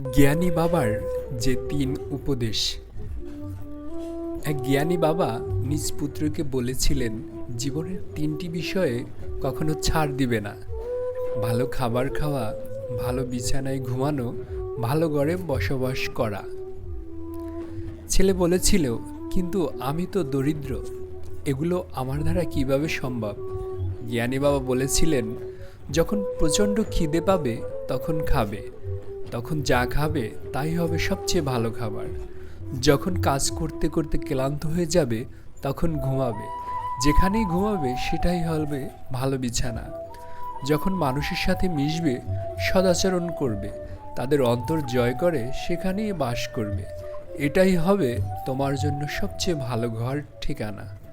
জ্ঞানী বাবার যে তিন উপদেশ। এক জ্ঞানী বাবা নিজ পুত্রকে বলেছিলেন, জীবনের তিনটি বিষয়ে কখনো ছাড় দিবে না। ভালো খাবার খাওয়া, ভালো বিছানায় ঘুমানো, ভালো ঘরে বসবাস করা। ছেলে বলেছিল, কিন্তু আমি তো দরিদ্র, এগুলো আমার দ্বারা কীভাবে সম্ভব? জ্ঞানী বাবা বলেছিলেন, যখন প্রচণ্ড খিদে পাবে, তখন খাবে। তখন যা খাবে তাই হবে সবচেয়ে ভালো খাবার। যখন কাজ করতে করতে ক্লান্ত হয়ে যাবে, তখন ঘুমাবে। যেখানেই ঘুমাবে, সেটাই হবে ভালো বিছানা। যখন মানুষের সাথে মিশবে, সদাচরণ করবে। তাদের অন্তর জয় করে, সেখানেই বাস করবে। এটাই হবে তোমার জন্য সবচেয়ে ভালো ঘর, ঠিকানা।